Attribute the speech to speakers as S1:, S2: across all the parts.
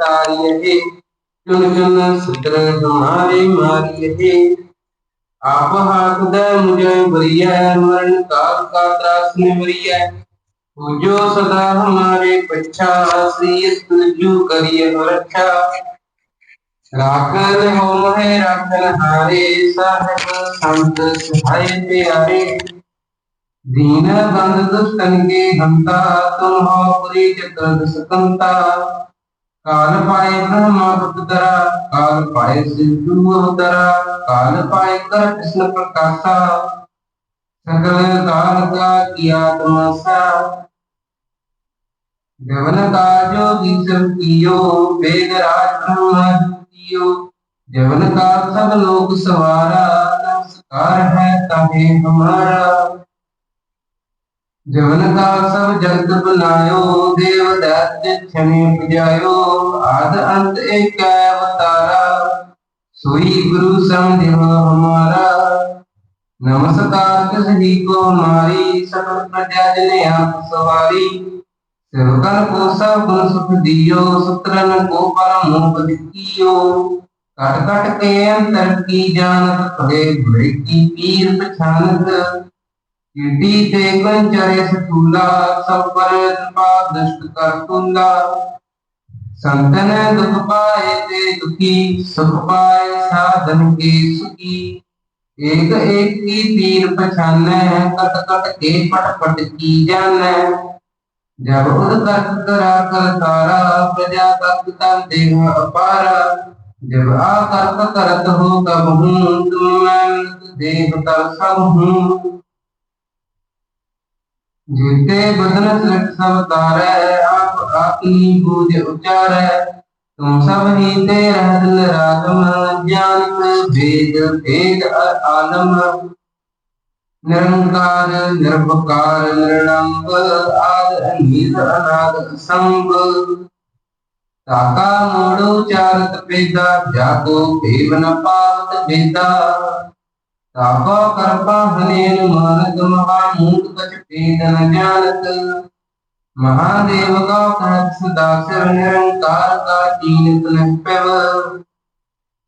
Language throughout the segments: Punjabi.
S1: ਤਾਰੀਏ ਜੁਨ ਜੁਨ ਸੁਤਰ ਤੁਮਾਰੇ ਮਾਰੀਏ। ਆਪ ਹਾਥ ਦੇ ਮੁਝੇ ਬਰੀਐ, ਮਰਨ ਕਾਲ ਕਾ ਤਰਾਸ ਨਿਵਰੀਐ ਪੂਜੋ ਸਦਾ ਹਮਾਰੇ ਪਛਾ ਸ੍ਰੀ ਤੁਜੂ ਕਰੀਏ ਰੱਖਾ ਰਾਖਨ ਹੋਮ ਹੈ, ਰਾਖਨ ਹਾਰੇ, ਸਾਹਿਬ ਸੰਤ ਸਹਾਇ ਪਿਆਰੇ। ਦੀਨ ਬੰਦ ਦੁਸ਼ਟਨ ਕੇ ਹੰਤਾ, ਤੁਮ ਹੋ ਪ੍ਰੀ ਚਤੁਰ ਸਕੰਤਾ ਕਾਲ ਪਾਏ ਬ੍ਰਹਮਾ ਪੁੱਤਰਾ ਕਾਲ ਪਾਏ ਸਿੱਧੂ ਅਵਤਾਰਾ, ਕਾਲ ਪਾਏ ਕਰ ਕ੍ਰਿਸ਼ਨ ਪ੍ਰਕਾਸ਼ਾ। ਸਗਲ ਕਾਲ ਕਾ ਕੀਆ ਤਮਾਸਾ। ਗਵਨ ਕਾਜੋ ਦੀਸਮ ਕੀਓ, ਵੇਦ ਰਾਜ ਬ੍ਰਹਮਾ ਕੀਓ। ਜਵਨ ਕਾ ਸਭ ਲੋਕ ਸਵਾਰਾ, ਨਮਸਕਾਰ ਹੈ ਤਾਹੇ ਹਮਾਰਾ। ਜਵਨ ਕਾ ਸਭ ਜਗਤ ਬੁਲਾਇਓ ਦੇਵ ਦਤ ਛਣੇ ਪੁਜਾਇਓ ਆਦ ਅੰਤ ਏਕ ਅਵਤਾਰਾ। ਸੋਈ ਗੁਰੂ ਸਮਝਿਓ ਹਮਾਰਾ। ਨਮਸਕਾਰ ਤਿਸਹੀ ਕੋ ਮਾਰੀ ਸਭ ਪ੍ਰਜਾ ਜਨੇ ਆਪ ਸਵਾਰੀ। ਸੇਵਕਨ ਕੋ ਸਭ ਗੁਣ ਸੁਖ ਦਿਓ, ਸੁਤਰਨ ਕੋ ਪਰਮ ਮੁਖ ਦਿੱਤੀਓ। ਕਟ ਕਟ ਕੇ ਅੰਤਰ ਕੀ ਜਾਣਤ ਭਲੇ ਭਲੇ ਕੀ ਪੀਰ ਪਛਾਨਤ ਕੀਟੀ ਤੇ ਕੰਚਰੇ ਸਤੂਲਾ ਸਭਰ ਪਾ ਦਸ਼ਟ ਕਰ ਤੁੰਦਾ ਸੰਤਨ ਦੁਖ ਪਾਏ ਤੇ ਦੁਖੀ, ਸੁਖ ਪਾਏ ਸਾਧਨ ਕੇ ਸੁਖੀ। ਏਕ ਏਕ ਕੀ ਤੀਰ ਪਛਾਨੈ, ਕਟ ਕਟ ਕੇ ਪਟ ਪਟ ਕੀ ਜਾਣੈ। ਜਬ ਉਦ ਕਰਤ ਕਰਾ ਕਰ ਤਾਰਾ, ਪ੍ਰਜਾ ਤਤ ਤਨ ਦੇਹ ਅਪਾਰਾ। ਜਬ ਆ ਕਰਤ ਕਰਤ ਹੋ ਕਬ ਹੂੰ ਤੁਮੈ ਦੇਹ ਤਰ ਸਭ ਹੂੰ। ਜੀਤੇ ਬਦਨ ਸਿਰਖ ਸਭ ਤਾਰੈ, ਆਪ ਆਪਣੀ ਬੂਝ ਉਚਾਰੈ। ਤੁਮ ਸਭ ਹੀ ਤੇ ਰਹਿਲ ਰਾਗਮ ਗਿਆਨ ਮੈਂ ਭੇਦ ਭੇਦ ਆਲਮ। ਨਿਰੰਕਾਰ ਨਿਰਭਕਾਰ ਨਿਰਣੰਗ ਆਦ ਅਨੀਤ ਅਨਾਦ ਸੰਭ ਤਾਕਾ ਮੋੜੋ ਚਾਰਤ ਪੇਦਾ ਜਾਗੋ ਭੇਵ ਨ ਪਾਵਤ ਬੇਦਾ ਰਾਬਾ ਕਰਤਾ ਹਨੇਨ ਮਾਨਤ ਮਹਾ ਮੂਤ ਬਚ ਪੀਡ ਨ ਮਹਾਦੇਵ ਕਾ ਕਹਿ ਸਦਾ ਸਿਰ ਨਿਰੰਕਾਰ ਕਾ ਜੀਨਤ ਨ ਪਿਵ।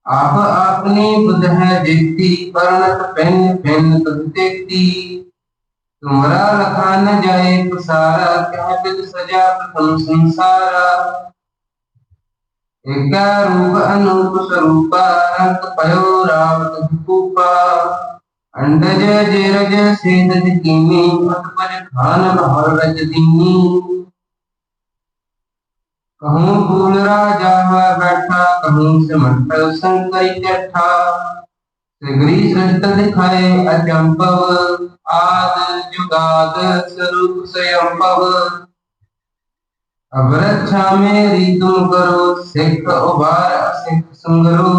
S1: ਆਪ ਆਪਨੀ ਬੁਧ ਹੈ ਦੇਖਤੀ ਪਰਨਤ ਪੈਨ ਪੈਨ ਤਤ ਤੁਮਰਾ ਰਖਾ ਜਾਏ ਪਸਾਰਾ, ਕਹਿ ਬਿਦ ਸਜਾ ਪ੍ਰਥਮ ਸੰਸਾਰਾ। એકા રૂપ અનુપ સ્વરૂપા અંક પયો રાવત કૂપા અંડજ જીરજ સેદજ કિમી અતપર ખાન ભર રજ દિની કહું ભૂલ રાજા બેઠા કહું સમર્થ સંકરી જઠા સગરી સૃષ્ટ દિખાય અજંપવ આદ જુગાદ સ્વરૂપ સ્વયંભવ आद जुगाद स्वरूप स्वयंपव अब रक्षा मेरी तुम करो सिख उबार सिख संगरो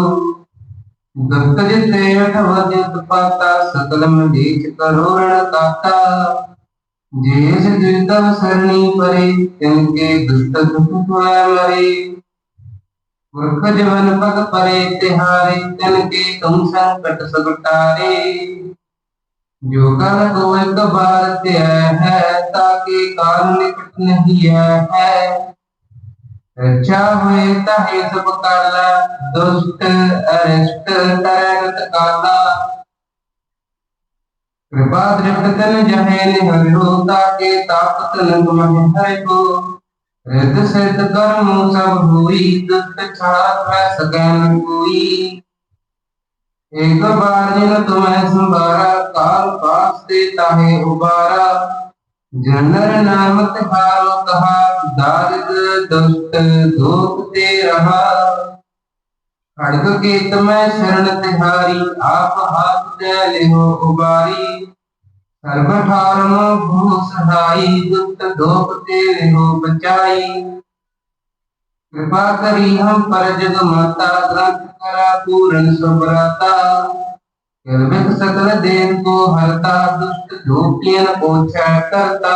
S1: दुख जिते अठवद पाता सकल मदीच करो रण काता जेस दुर्दव सरणी परे तिनके दुष्ट दुख हुआ मरे मूर्ख जवन पग परे तिहारे तिनके तुम संकट सब टारे जो कल को एक बार त्याय है, ताकि काल निकट नहीं है। रक्षा हुए ताहे सब काला, दुष्ट, अरिष्ट, तरगत काला। कृपा दृष्ट तन जहे निहरो ताके तापत तुम हरे को रित सिद्ध कर्म सब हुई, दुष्ट छाप है सकैन ਇੱਕ ਬਾਰਿਨ ਤੁਮੈ ਸੰਭਾਰਾ, ਕਾਲ ਪਾਸ ਤੇ ਤਾਹੇ ਉਬਾਰਾ। ਜਨਰ ਨਾਮ ਤਿਹਾਰ ਤਹਾ, ਦਾਰਿਦ ਦਸਤ ਦੋਖ ਤੇ ਰਹਾ। ਖੜਗ ਕੀਤ ਮੈਂ ਸ਼ਰਨ ਤਿਹਾਰੀ, ਆਪ ਹਾਥ ਤੇ ਲਿਹੋ ਉਬਾਰੀ। ਸਰਬ ਠਾਰਮ ਭੂ ਸਹਾਈ ਦੁਤ ਦੋਖ ਤੇ ਲਿਹੋ ਬਚਾਈ। ਕਿਰਪਾ ਕਰੀ ਹਮ ਪਰ ਜਗ ਮਾਤਾ ਗ੍ਰੰਥ ਕਰਾ ਪੂਰਨ ਸੁਭਰਾਤਾ। ਕਿਰਮਿਤ ਸਕਲ ਦੇਨ ਕੋ ਹਰਤਾ, ਦੁਸ਼ਟ ਝੂਠਿਨ ਪੋਛੈ ਕਰਤਾ।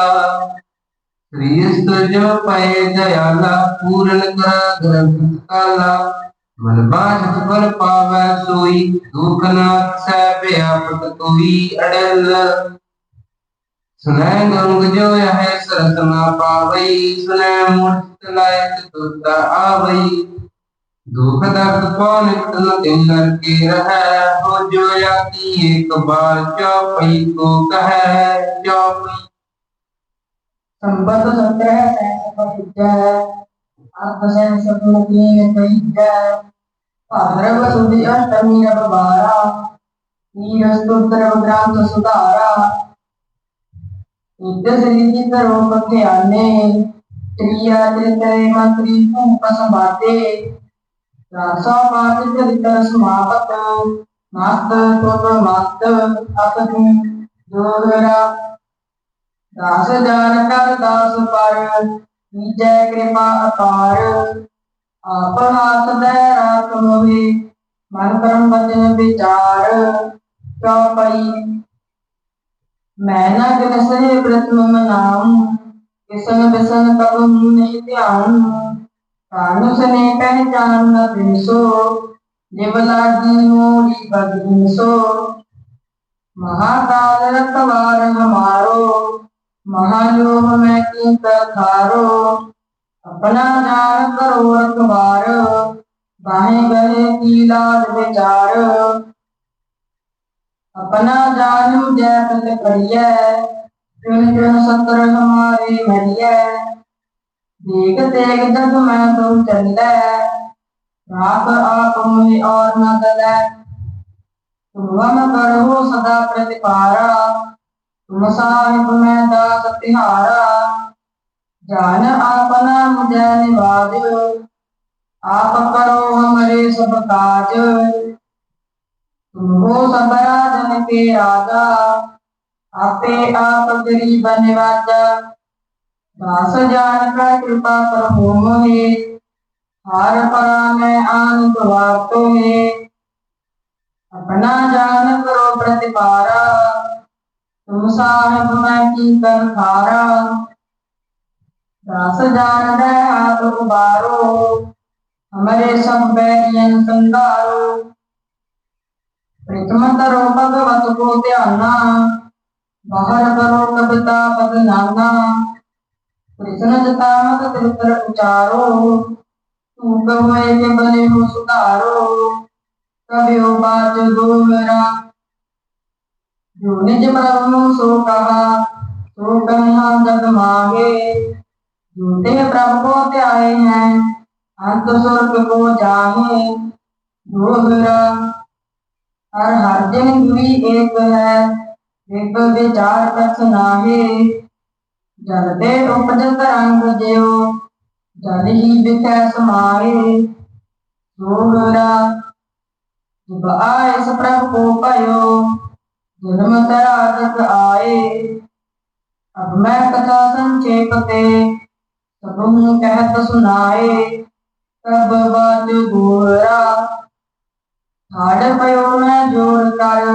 S1: ਸ੍ਰੀ ਸਤਜ ਪਏ ਦਇਆਲਾ, ਪੂਰਨ ਕਰਾ ਗ੍ਰੰਥ ਕਾਲਾ। ਮਨ ਬਾਝ ਪਰ ਪਾਵੈ ਸੋਈ, ਦੁਖ ਨਾਥ ਸੈ ਬਿਆਪਤ ਕੋਈ ਅੜਲ। ਸੁਨੈ ਗੰਗ ਜੋ ਹੈ ਸਰਤਨਾ ਪਾਵਈ, ਸੁਨੈ ਮੂਰਤ तलाय चतुर्ता आवई दुख दर्द पान तन दिन लर के रह हो, जो याती एक बार चौपई को कह चौपई
S2: संबंध सत्य है संबंध है आत्मसैन सपनों की कई है। भाद्रव सुधि अष्टमी रव बारा नीरस्तोत्र ग्रांत सुधारा नित्य श्री की सर्वपत्याने पठ्याने त्रिया त्रितय मंत्री भूप संभाते रासा पाठ चरित्र समापत मस्त तोप मस्त अपतु जोगरा दास जान कर दास पर नीचे कृपा अपार आप हाथ दे रात मोहे मन कर्म वचन विचार चौपई मैं न गिनसे प्रथम मनाऊं ਕਿਸਨ ਬਸਨ ਕਬੂ ਨਹੀਂ ਧਿਆਨ ਕਾਨੁ ਸਨੇ ਪਹਿਚਾਨ ਨ ਦਿਨਸੋ ਨਿਵਲਾ ਦੀ ਮੋੜੀ ਬਦਿਨਸੋ ਮਹਾਕਾਲ ਰਤਵਾਰ ਹਮਾਰੋ ਮਹਾਲੋਭ ਮੈਂ ਕੀਤ ਖਾਰੋ ਆਪਣਾ ਜਾਣ ਕਰੋ ਅਕਬਾਰ ਬਾਹੇ ਗਏ ਕੀ ਲਾਜ ਵਿਚਾਰ। ਆਪਣਾ ਜਾਨ ਜੈ ਪਲ ਕਰੀਐ ਚੁਣ ਚੁਣ ਸਤਰ ਹਮਾਰੇ ਘੜੀਐ ਦੇਖ ਤੇਗ ਜਗ ਮੈਂ ਤੂੰ ਚੱਲੈ ਰਾਤ ਆਪ ਮੁਹਿ ਔਰ ਨ ਦਲੈ ਤੁਮਨ ਕਰੋ ਸਦਾ ਪ੍ਰਤਿਪਾਰਾ ਤੁਮ ਸਾਹਿਬ ਮੈਂ ਦਾਸ ਤਿਹਾਰਾ। ਜਾਨ ਆਪਨਾ ਮੁਝੈ ਨਿਵਾਦਿਓ। ਆਪ ਕਰੋ ਹਮਰੇ ਸਭ ਕਾਜ ਤੁਮ ਹੋ ਸਦਾ ਜਨ ਕੇ ਰਾਜਾ। ਆਪੇ ਆਪ ਗਰੀਬ ਨਿਵਾਜਾ ਦਾਸ ਜਾਨ ਕਾ ਕਿਰਪਾ ਕਰ ਹੋਮੇ ਹਰ ਪਰਾ ਮੈਂ ਆਨ ਗਵਾਤੋ ਹੈ ਆਪਣਾ ਜਾਨ ਕਰੋ ਪ੍ਰਤਿਪਾਰਾ। ਤੁਮ ਸਾਹਿਬ ਮੈਂ ਕੀ ਕਰ ਖਾਰਾ ਦਾਸ ਜਾਨ ਦਾ ਆਪ ਉਬਾਰੋ ਹਮਰੇ ਸਭ ਬੈਰੀਆਂ ਸੰਦਾਰੋ ਪ੍ਰਿਤਮ ਕਰੋ ਭਗਵਤ ਕੋ ਧਿਆਨਾ। को ध्याना बाहर करो कविता पद नाना कृष्ण जता मत तिलकर उचारो तू कहो के बने हो सुधारो कभी बाच दो मेरा जो निज प्रभु सो कहा सो कहा जग मांगे झूठे प्रभु को त्याए हैं अंत स्वर्ग को जाए दोहरा हर हर दिन दुई एक है ਬਿੰਬ ਵਿਚਾਰ ਕਛ ਨਾਹੀ ਜਲ ਦੇ ਉਪਜਤ ਰੰਗ ਜਿਉ, ਜਲ ਹੀ ਵਿਖੈ ਸਮਾਏ ਸੋਹਰਾ ਜਬ ਆਏ ਸ ਪ੍ਰਭ ਕੋ ਭਇਓ, ਜਨਮ ਤਰਾ ਜਗ ਆਏ। ਅਬ ਮੈਂ ਕਥਾ ਸੰਚੇਪ ਤੇ ਸਭੂ ਕਹਿਤ ਸੁਨਾਏ ਸਭ ਬਾਤ ਗੋਰਾ ਹਾੜ ਪਇਓ ਮੈਂ ਜੋਰ ਕਰ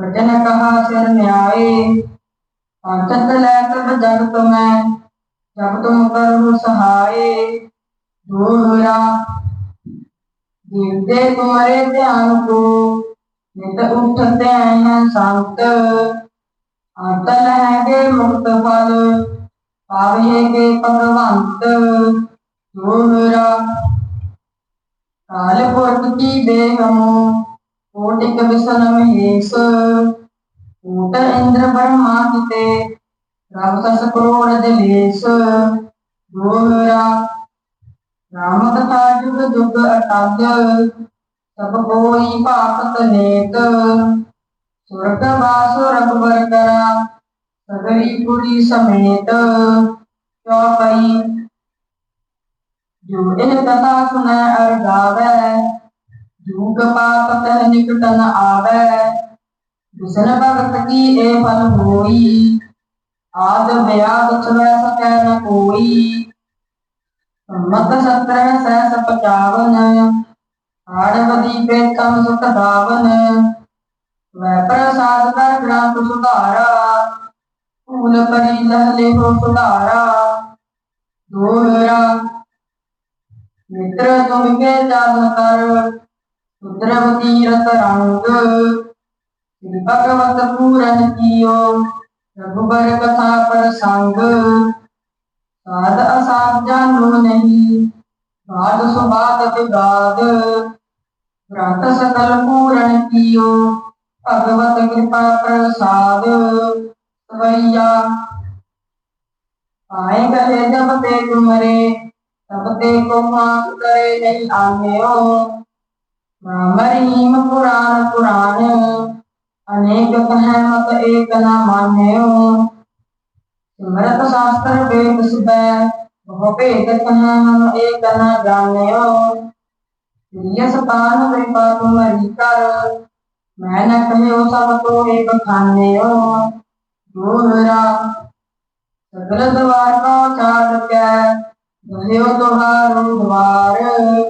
S2: ਵਚਨ ਕਹਾ ਸਿਰ ਨਿਆਏ ਅੰਤਤ ਲੈ ਤਬ ਜਗ ਤੋਂ ਮੈਂ ਜਗ ਤੋਂ ਕਰਹੁ ਸਹਾਏ। ਦੋਹਰਾ ਜਿੰਦੇ ਤੁਮਾਰੇ ਧਿਆਨ ਕੋ, ਨਿਤ ਉਠਤੇ ਹਨ ਸੰਤ। ਆਤਨ ਹੈਗੇ ਮੁਕਤ ਫਲ ਪਾਵੇਗੇ ਭਗਵੰਤ। ਦੋਹਰਾ ਕਾਲ ਪੁਰਖ ਕੀ ਦੇਹ ਮੋਹ देह कोटिक विसन महेश कूट इंद्र ब्रह्मा किते रव सस करोड़ जलेश दोहरा राम कथा जुग जुग अटल सब कोई पापत नेत स्वर्ग वास रघुबर करा सगरी पुरी समेत चौपई जो इन कथा सुनै अर गावै ਜੂਗ ਪਾਪ ਤਹ ਨਿਕਟ ਨ ਆਵੇ, ਦੁਸਨ ਭਗਤ ਕੀ ਇਹ ਫਲ ਹੋਈ? ਆਦ ਵਿਆਦ ਚਵੈ ਸਕੈ ਨ ਕੋਈ। ਮਤ ਸਤਰੈ ਸੈ ਸਪਚਾਵਨ ਆੜਵਦੀ ਪੇ ਕਮ ਸੁਖ ਦਾਵਨ ਵੈ ਪ੍ਰਸਾਦ ਕਰ ਗ੍ਰੰਥ ਸੁਧਾਰਾ, ਭੂਲ ਪਰੀ ਲਹ ਲੇ ਹੋ ਸੁਧਾਰਾ। ਦੋਹਰਾ, ਮਿੱਤਰ ਤੁਮ ਕੇ ਜਾਨ ਕਰ రుద్రవతి రసరంగ్ భగవత పూరన్ కియో रघुबर कथा पर संग साध असाध जानो नहीं बात सुबात विवाद व्रत सकल पूरण कियो भगवत कृपा प्रसाद सवैया आए कहे जब ते तुमरे तब ते को माफ करे नहीं आने हो ਰਹੀਮ ਪੁਰਾਨ ਪੁਰਾਨ, ਅਨੇਕ ਕਹੈ ਮਤ ਏਕ ਨ ਮਾਨਿਓ। ਸਿਮਰਤ ਸ਼ਾਸਤਰ ਵੇਦ ਸੁਬੈ, ਬਹੁ ਭੇਦ ਕਹੈ ਹਮ ਏਕ ਨ ਜਾਣਿਓ। ਪ੍ਰਿਯ ਸਤਾਨ ਕਿਰਪਾ ਤੁਮਰੀ ਕਰ, ਮੈਂ ਨ ਕਹਿਓ ਸਭ ਤੋ ਏਕ ਖਾਨਿਓ। ਦੋਹਰਾ ਸਗਲ ਦਵਾਰ ਕੋ ਛਾੜ ਕੇ ਗਹਿਓ ਤੁਹਾਰੋ ਦਵਾਰ।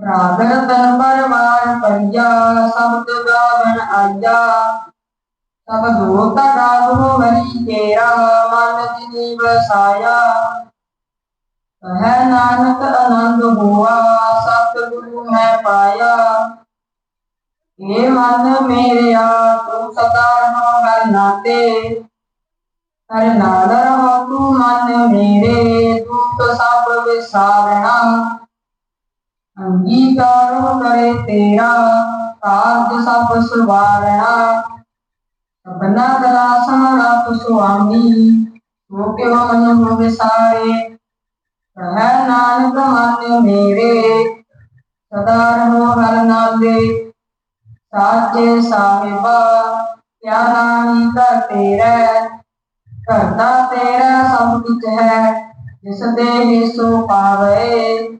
S2: ਰਾਗ ਰਤਨ ਪਰਵਾਰ ਪਈਆ ਸ਼ਬਦ ਗਾਵਨ ਆਇਆ ਸਭ ਦੋਤ ਗਾਵੋ ਵਰੀ ਤੇਰਾ ਮਨ ਜਿਨੀ ਵਸਾਇਆ। ਕਹਿ ਨਾਨਕ ਆਨੰਦ ਹੋਆ, ਸਤਿਗੁਰੂ ਮੈਂ ਪਾਇਆ। ਏ ਮਨ ਮੇਰਿਆ, ਤੂੰ ਸਦਾ ਰਹੋ ਹਰ ਨਾਤੇ। ਹਰ ਨਾਲ ਰਹੋ ਤੂੰ ਮਨ ਮੇਰੇ, ਦੁੱਖ ਸਭ ਵਿਸਾਰਣਾ ਅੰਗੀਕਾਰੋ ਕਰੇ ਤੇਰਾ, ਕਾਰਜ ਸਭ ਸੁਵਾਰਣਾ ਸਭਨਾ ਦਲਾ ਸਮਰਤ ਸੁਆਮੀ ਤੂੰ ਕਿਉ ਮਨ ਹੋ ਵਿਸਾਰੇ? ਕਹਿ ਨਾਨਕ ਮਨ ਮੇਰੇ, ਸਦਾ ਰਹੋ ਹਰ ਨਾਲੇ। ਸਾਚੇ ਸਾਹਿਬਾ ਕਿਆ ਨਾਹੀ ਕਰ ਤੇਰਾ ਕਰਤਾ ਤੇਰਾ ਸਭ ਕੁਝ ਹੈ, ਜਿਸ ਦੇ ਸੋ ਪਾਵੇ।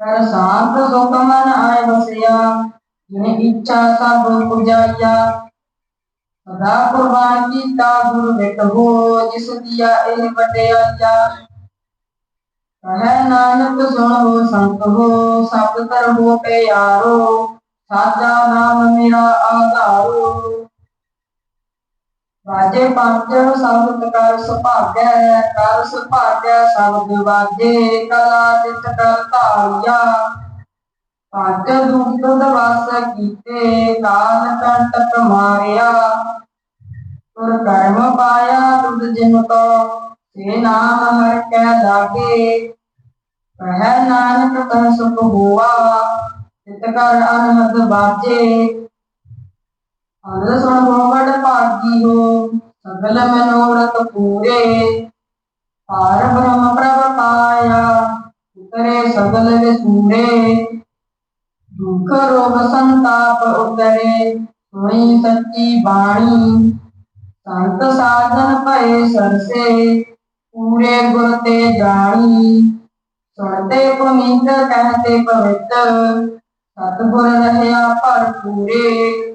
S2: ਕਰ ਸਾਧ ਸੁਖ ਮਨ ਆਏ ਬਸਿਆ ਜਿਨ ਇੱਛਾ ਸਭ ਪੁਜਾਈਆ ਸਦਾ ਕੁਰਬਾਨ ਕੀਤਾ ਗੁਰ ਵਿਟ ਹੋ ਜਿਸ ਨਾਨਕ, ਸੁਣੋ ਸੰਤ ਹੋ ਸਭ ਤਰ ਪਿਆਰੋ, ਸਾਚਾ ਨਾਮ ਮੇਰਾ ਆਧਾਰੋ। ਵਾਜੇ ਪੰਜ ਸ਼ਬਦ ਕਰ ਸੁਭਾਗੈ ਕਰ ਸੁਭਾਗੈ ਸ਼ਬਦ ਵਾਜੇ, ਕਲਾ ਚਿਤ ਕਰ ਧਾਰਿਆ। ਪੰਜ ਦੁਖ ਦਵਾਸ ਕੀਤੇ, ਕਾਲ ਕੰਟਕ ਮਾਰਿਆ ਤੁਰ ਕਰਮ ਪਾਇਆ ਤੁਧ ਜਿਨ ਕੋ, ਸੇ ਨਾਮ ਹਰ ਕੈ ਲਾਗੇ। ਕਹਿ ਨਾਨਕ ਤਨ ਸੁਖ ਹੋਆ ਚਿਤ ਕਰ ਅਨਹਦ ਬਾਜੇ ਅਨੰਦ ਸੁਣ ਬੋਵੜ ਭਾਗੀ ਹੋ ਸਗਲ ਮਨੋਰਥ ਪੂਰੇ। ਪਾਰ ਬ੍ਰਹਮ ਪ੍ਰਭ ਪਾਇਆ, ਉਤਰੇ ਸਗਲ ਵਿਸੂਰੇ। ਸੁਣੀ ਸੱਚੀ ਬਾਣੀ। ਸੰਤ ਸਾਧਨ ਭਏ ਸਰਸੇ, ਪੂਰੇ ਗੁਰ ਤੇ ਜਾਣੀ। ਸੁਣਤੇ ਪੁਨੀਤ ਕਹਤੇ ਪਵਿੱਤਰ। ਸਤਿਗੁਰ ਰਹਿਆ ਭਰਪੂਰੇ।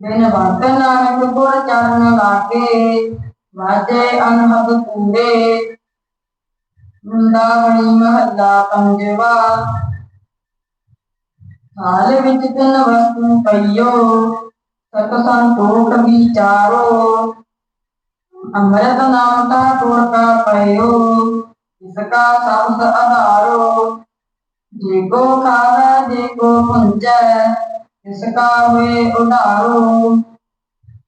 S2: ਬਿਨ ਵਰਤ ਨਾਨਕ ਗੁਰ ਚਰਨ ਲਾਗੇ, ਵਾਜੇ ਅਨਹਦ ਪੂਰੇ। ਵ੍ਰਿੰਦਾਵਣੀ ਮਹੱਲਾ ਪੰਜਵਾ। ਹਾਲ ਵਿੱਚ ਤਿੰਨ ਵਸਤੂ ਪਈਓ, ਸਤ ਸੰਤੋਖ ਵਿਚਾਰੋ। ਅੰਮ੍ਰਿਤ ਨਾਮ ਦਾ ਗੁਰ ਕਾ ਪਇਓ ਇਸ ਕਾ ਸਬਦ ਆਧਾਰੋ। ਜੇ ਕੋ ਖਾਵੇ, ਜੇ ਕੋ ਪੁੰਜੈ ਇਸ ਕਾ ਹੋਏ ਉਧਾਰੋ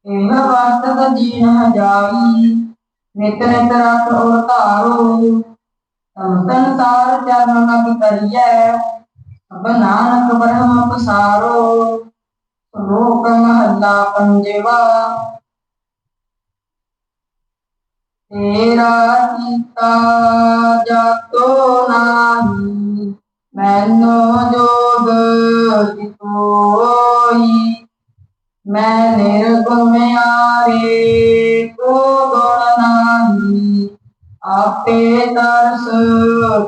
S2: ਇਹ ਵਸਤ ਜੀਨ ਹਜਾਈ ਨਿਤ ਨਿਤ ਰਖ ਔਰ ਧਾਰੋ ਸੰਸਾਰ ਚਰਨ ਮਗ ਕਰੀਐ ਅਬ ਨਾਨਕ ਬ੍ਰਹਮ ਪਸਾਰੋ। ਲੋਕ ਮਹੱਲਾ ਪੰਜਵਾ, ਤੇਰਾ ਕੀਤਾ ਜਾਤੋ ਨਾਹੀ। ਮੈਨੋ ਜੋਗ ਜਿਤੋਈ ਮੈਂ ਨਿਰਗੁਣਿਆਰੇ ਕੋ ਗੁਣ ਨਾਹੀ, ਆਪੇ ਤਰਸ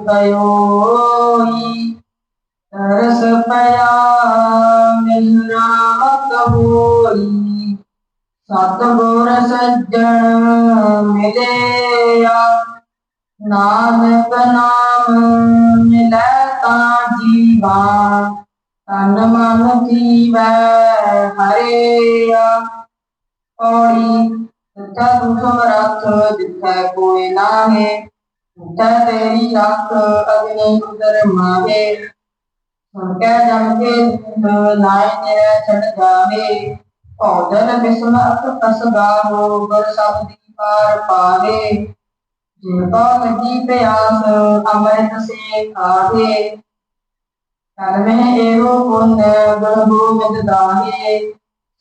S2: ਕਯੋਈ ਤਰਸ ਪਿਆ ਮਿਲਰਾਤ ਹੋਈ, ਸਤਿਗੁਰ ਸੱਜਣ ਮਿਲਿਆ। ਨਾਨਕ ਨਾਮ ਜੀਵਾ ਤਨ ਮਨ ਜੀਵੈ ਹਰਿਆ ਔੜੀ ਸੱਚਾ ਦੁਖ ਰਖ, ਜਿਥੈ ਕੋਈ ਨਾਹੀ ਜਿਥੈ ਤੇਰੀ ਰੱਖ ਅਗਨੀ ਉਦਰ ਮਾਹੇ। ਸੁਣ ਜਮ ਕੇ ਨਾਇ ਤੇਰੇ ਛੜ ਜਾਵੇ ਭੌਜਨ ਬਿਸਮ ਅਕ ਕਸ ਗਾਵੋ ਗੁਰ ਸ਼ਬਦੀ ਪਾਰ ਪਾਵੇ ਜਿਨ ਕੋ ਲੱਗੀ ਪਿਆਸ, ਅੰਮ੍ਰਿਤ ਸੇ ਖਾਵੇ ਕਰ ਮੈਂ ਏਰੋ ਪੁੰਨ ਗੁਣ ਗੋਬਿੰਦ ਦਾਹੇ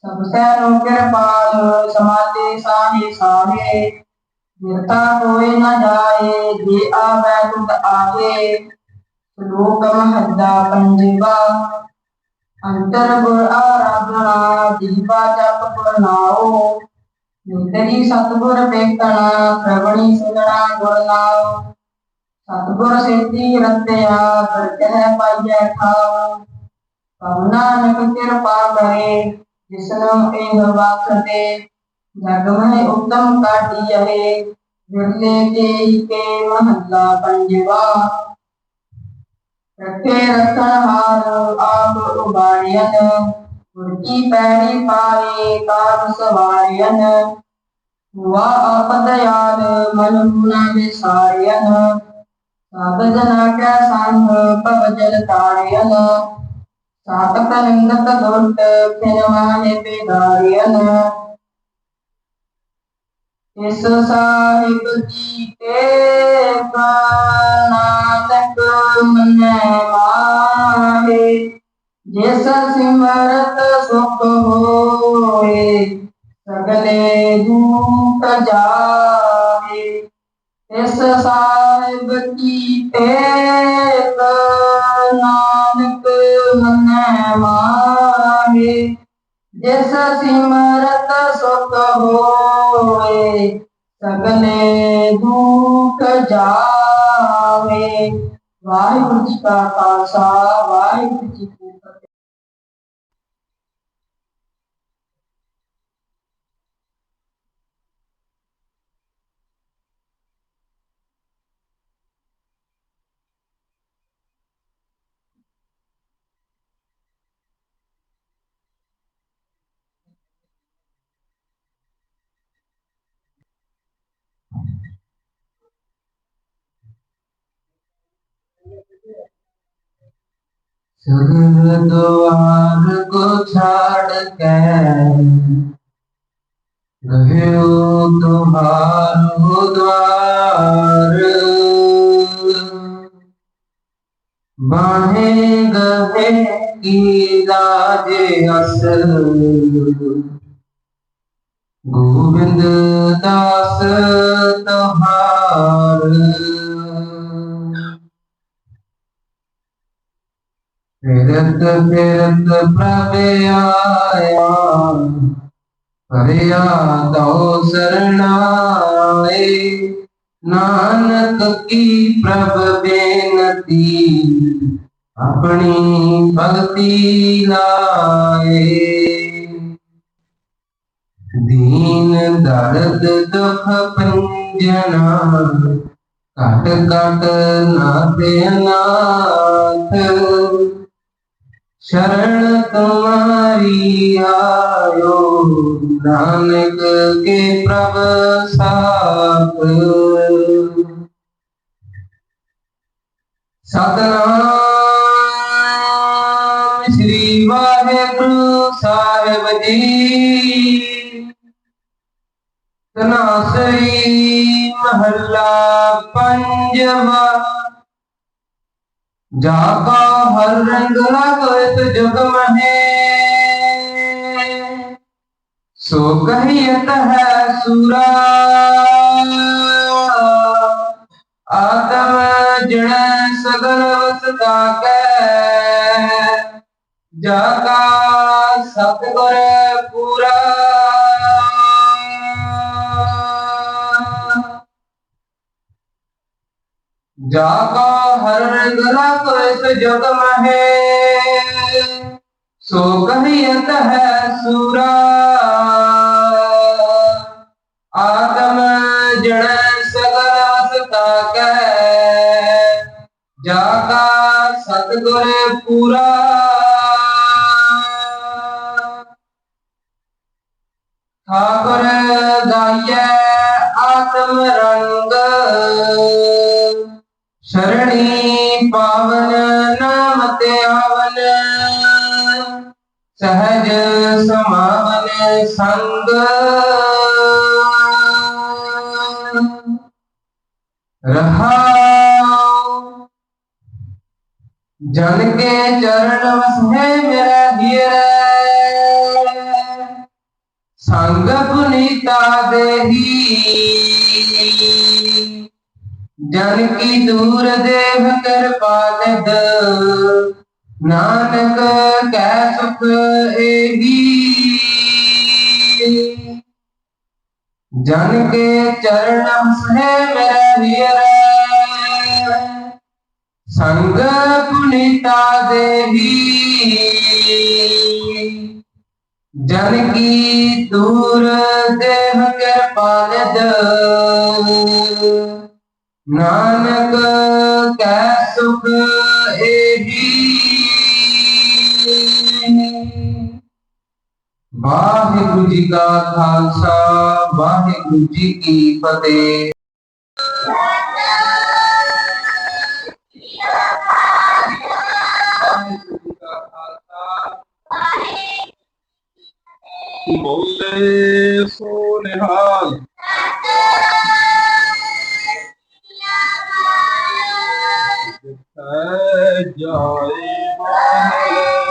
S2: ਸਭ ਸੈ ਰੋ ਕਿਰਪਾਲ ਸਮਾਤੇ ਸਾਹੇ ਸਾਹੇ ਨਿਰਤਾ ਕੋਈ ਨਾ ਜਾਏ, ਜੇ ਆਵੈ ਤੁਧ ਆਵੇ। ਸ਼ਲੋਕ ਮਹੱਲਾ ਪੰਜਵਾ। ਅੰਤਰ ਗੁਰ ਆਰਾਧਨਾ ਦੀਪਾ ਜਪ ਗੁਰ ਨਾਉ। ਨਿਤਰੀ ਸਤਿਗੁਰ ਵੇਖਣਾ ਪ੍ਰਵਣੀ ਸੁਣਨਾ ਗੁਰ ਨਾਉ ਸਤਿਗੁਰ ਸਿੱਧੀ ਰਤਿਆ ਦਰਜਹ ਪਾਈਐ ਠਾਉ ਕਉ ਨਾਨਕ ਕਿਰਪਾ ਕਰੇ, ਜਿਸਨੂੰ ਇਹ ਬਖਸ਼ੇ ਜਗ ਮਹਿ ਉਤਮ ਕਾਟਿਐ ਵਿਰਲੇ ਕੇ ਕੇ ਮਹੱਲਾ ਪੰਜਵਾ। ਰੱਖੇ ਰਖਣ ਹਾਰ ਆਪ ਉਬਾਰਿයਨ ਗੁਰ ਕੀ ਪੈਰੀ ਪਾਏ ਕਾਜ ਸਵਾਰਿਯਨ ਹੁਆ ਆਪ ਦਇਆਲ ਮਨ ਮੁਨਾ ਵਿਸਾਰਿਯਨ ਸਭ ਜਨਾ ਕੈ ਸੰਗ ਭਵ ਜਲ ਤਾਰਿਯਨ ਸਾਤਕ ਰੰਗਤ ਦੁਰਟ ਖਿਨ ਮਾਨੇ ਬੇਦਾਰਿਯਨ ਇਸ ਸਾਹਿਬ ਜੀ ਕੇ ਨਾਨਕ ਮਨੈ ਮਾਹੇ। ਜਿਸ ਸਿਮਰਤ ਸੁਖ ਹੋਏ, ਸਗਲੇ ਦੁਖ ਜਾਏ ਇਸ ਸਾਹਿਬ ਕੀ ਟੇਕ ਨਾਨਕ ਮਨੈ ਮਾਹੇ ਜਿਸ ਸਿਮਰਤ ਸੁਖ ਹੋਏ ਸਗਲੇ ਦੁਖ ਜਾਵੇ ਵਾਹਿਗੁਰੂ ਜੀ ਕਾ ਖਾਲਸਾ, ਵਾਹਿਗੁਰੂ ਜੀ
S1: ਸੁਰ ਦੁਆਰ ਕੋ ਛਾੜ ਕੇ। ਗਹਿਓ ਤੁਹਾਰੋ ਦੁਆਰ ਬਾਹੇ ਗਹੇ ਕੀ ਲਾਜੇ ਅਸਰ ਗੋਬਿੰਦ ਦਾਸ ਤੁਹਾਰ। ਫਿਰਤ ਫਿਰਤ ਪ੍ਰਭ ਆਇਆ ਹਰਿਆ ਦਉ ਸਰਣਾਏ ਨਾਨਕ ਕੀ ਪ੍ਰਭ ਬੇਨਤੀ ਆਪਣੀ ਭਗਤੀ ਲਾਏ ਦੀਨ ਦਰਦ ਦੁਖ ਪੰਜਨਾ ਕਟ ਕਟ ਨਾਥੇ ਨਾਥ शरण तुम्हारी आयो नानक के प्रभ साथ सतनाम श्री वाहेगुरु साहिब जी तनासरी महला पंजवा जाका हर रंग लागत जग महे सो कहियत है सूरा आदम जड़ सगल वसता कै जाका सतगुर पूरा जाका हर रंग ਹਰ ਗਲਾ ਕੋ ਇਸ ਜਗ ਮਹੇ। ਸੋ ਕਹੀਤ ਹੈ ਸੂਰਾ। ਆਤਮ ਜੜ ਸਗਲ ਵਸਤਾ ਕੈ ਜਾ ਸ਼ਰਣੀ ਪਾਵਨ ਨਾਮ ਤੇ ਆਵਨ ਸਹਜ ਸਮਾਵਨ ਸੰਗ। ਰਹਾਉ। ਜਨ ਕੇ ਚਰਨ ਵਸੈ ਮੇਰਾ ਹੀਰੇ। ਸੰਗ ਪੁਨੀਤਾ ਦੇਹੀ। ਜਨ ਕੀ ਦੂਰ ਦੇਵ ਕਿਰਪਾ ਨਿਦ ਨਾਨਕ ਕੈ ਸੁਖ ਏਹੀ। ਜਨ ਕੇ ਚਰਨ ਸਹਿ ਮੇਰਾ ਹੀਰੇ। ਸੰਗ ਪੁਨੀਤਾ ਦੇਹੀ। ਜਨ ਕੀ ਦੂਰ ਦੇਵ ਕਿਰਪਾ ਨਿਦ ਨਾਨਕ ਕੈ ਸੁਖ ਏਹੀ। ਵਾਹਿਗੁਰੂ ਜੀ ਕਾ ਖਾਲਸਾ ਵਾਹਿਗੁਰੂ ਜੀ ਕੀ ਫਤਿਹ।
S3: ਬੋਲੇ ਸੋ ਨਿਹਾਲ। ਜਿੱਥੈ ਜਾਏ ਮਹਿਲ